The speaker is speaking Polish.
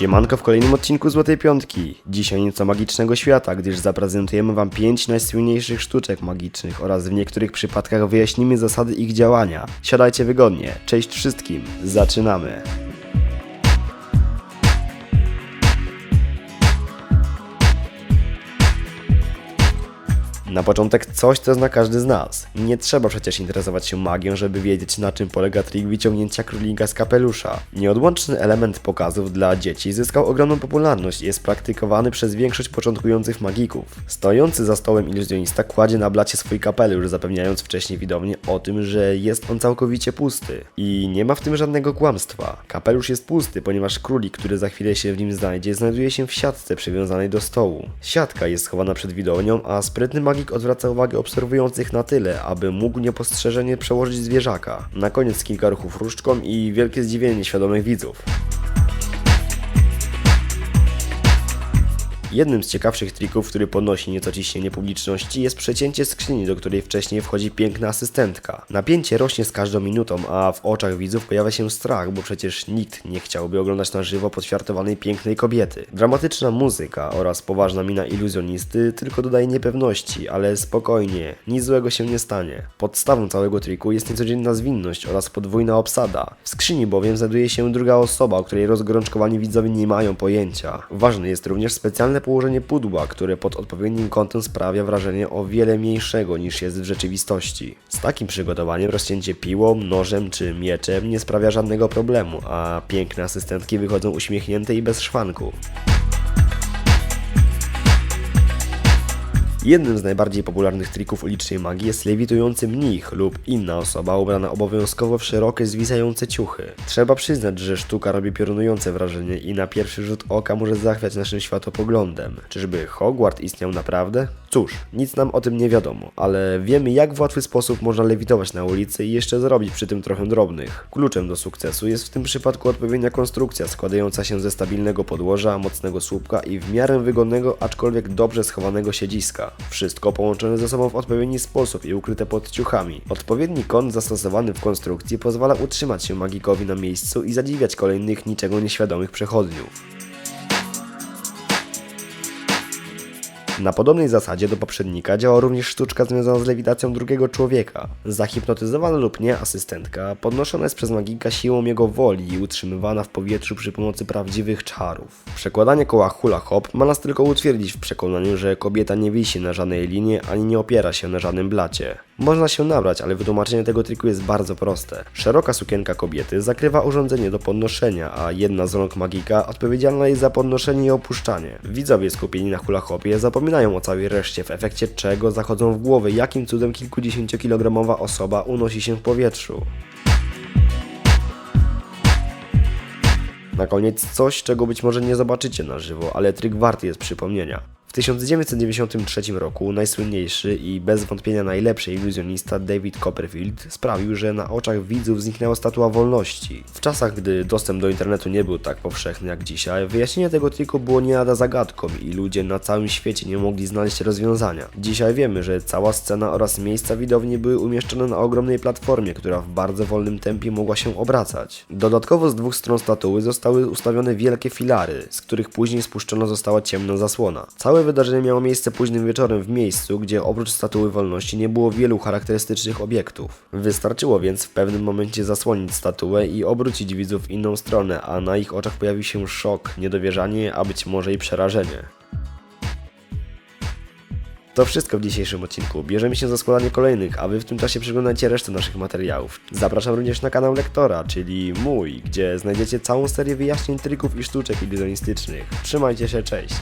Siemanko w kolejnym odcinku Złotej Piątki. Dzisiaj nieco magicznego świata, gdyż zaprezentujemy Wam 5 najsłynniejszych sztuczek magicznych oraz w niektórych przypadkach wyjaśnimy zasady ich działania. Siadajcie wygodnie. Cześć wszystkim. Zaczynamy. Na początek coś, co zna każdy z nas. Nie trzeba przecież interesować się magią, żeby wiedzieć na czym polega trik wyciągnięcia królika z kapelusza. Nieodłączny element pokazów dla dzieci zyskał ogromną popularność i jest praktykowany przez większość początkujących magików. Stojący za stołem iluzjonista kładzie na blacie swój kapelusz, zapewniając wcześniej widownię o tym, że jest on całkowicie pusty. I nie ma w tym żadnego kłamstwa. Kapelusz jest pusty, ponieważ królik, który za chwilę się w nim znajdzie, znajduje się w siatce przywiązanej do stołu. Siatka jest schowana przed widownią, a sprytny magik odwraca uwagę obserwujących na tyle, aby mógł niepostrzeżenie przełożyć zwierzaka. Na koniec kilka ruchów różdżką i wielkie zdziwienie świadomych widzów. Jednym z ciekawszych trików, który podnosi nieco ciśnienie publiczności, jest przecięcie skrzyni, do której wcześniej wchodzi piękna asystentka. Napięcie rośnie z każdą minutą, a w oczach widzów pojawia się strach, bo przecież nikt nie chciałby oglądać na żywo podświartowanej pięknej kobiety. Dramatyczna muzyka oraz poważna mina iluzjonisty tylko dodaje niepewności, ale spokojnie, nic złego się nie stanie. Podstawą całego triku jest niecodzienna zwinność oraz podwójna obsada. W skrzyni bowiem znajduje się druga osoba, o której rozgorączkowani widzowie nie mają pojęcia. Ważne jest również specjalne położenie pudła, które pod odpowiednim kątem sprawia wrażenie o wiele mniejszego niż jest w rzeczywistości. Z takim przygotowaniem rozcięcie piłą, nożem czy mieczem nie sprawia żadnego problemu, a piękne asystentki wychodzą uśmiechnięte i bez szwanku. Jednym z najbardziej popularnych trików ulicznej magii jest lewitujący mnich lub inna osoba ubrana obowiązkowo w szerokie, zwisające ciuchy. Trzeba przyznać, że sztuka robi piorunujące wrażenie i na pierwszy rzut oka może zachwiać naszym światopoglądem. Czyżby Hogwart istniał naprawdę? Cóż, nic nam o tym nie wiadomo, ale wiemy jak w łatwy sposób można lewitować na ulicy i jeszcze zarobić przy tym trochę drobnych. Kluczem do sukcesu jest w tym przypadku odpowiednia konstrukcja składająca się ze stabilnego podłoża, mocnego słupka i w miarę wygodnego, aczkolwiek dobrze schowanego siedziska. Wszystko połączone ze sobą w odpowiedni sposób i ukryte pod ciuchami. Odpowiedni kąt zastosowany w konstrukcji pozwala utrzymać się magikowi na miejscu i zadziwiać kolejnych niczego nieświadomych przechodniów. Na podobnej zasadzie do poprzednika działa również sztuczka związana z lewitacją drugiego człowieka. Zahipnotyzowana lub nie asystentka podnoszona jest przez magika siłą jego woli i utrzymywana w powietrzu przy pomocy prawdziwych czarów. Przekładanie koła hula hop ma nas tylko utwierdzić w przekonaniu, że kobieta nie wisi na żadnej linii ani nie opiera się na żadnym blacie. Można się nabrać, ale wytłumaczenie tego triku jest bardzo proste. Szeroka sukienka kobiety zakrywa urządzenie do podnoszenia, a jedna z rąk magika odpowiedzialna jest za podnoszenie i opuszczanie. Widzowie skupieni na hula hopie zapominają o całej reszcie, w efekcie czego zachodzą w głowę, jakim cudem kilkudziesięciokilogramowa osoba unosi się w powietrzu. Na koniec coś, czego być może nie zobaczycie na żywo, ale trik warty jest przypomnienia. W 1993 roku najsłynniejszy i bez wątpienia najlepszy iluzjonista David Copperfield sprawił, że na oczach widzów zniknęła statua wolności. W czasach, gdy dostęp do internetu nie był tak powszechny jak dzisiaj, wyjaśnienie tego triku było nie lada zagadką i ludzie na całym świecie nie mogli znaleźć rozwiązania. Dzisiaj wiemy, że cała scena oraz miejsca widowni były umieszczone na ogromnej platformie, która w bardzo wolnym tempie mogła się obracać. Dodatkowo z dwóch stron statuły zostały ustawione wielkie filary, z których później spuszczona została ciemna zasłona. Całe wydarzenie miało miejsce późnym wieczorem w miejscu, gdzie oprócz statuły wolności nie było wielu charakterystycznych obiektów. Wystarczyło więc w pewnym momencie zasłonić statuę i obrócić widzów w inną stronę, a na ich oczach pojawił się szok, niedowierzanie, a być może i przerażenie. To wszystko w dzisiejszym odcinku. Bierzemy się za składanie kolejnych, a Wy w tym czasie przeglądajcie resztę naszych materiałów. Zapraszam również na kanał Lektora, czyli mój, gdzie znajdziecie całą serię wyjaśnień, trików i sztuczek iluzjonistycznych. Trzymajcie się, cześć!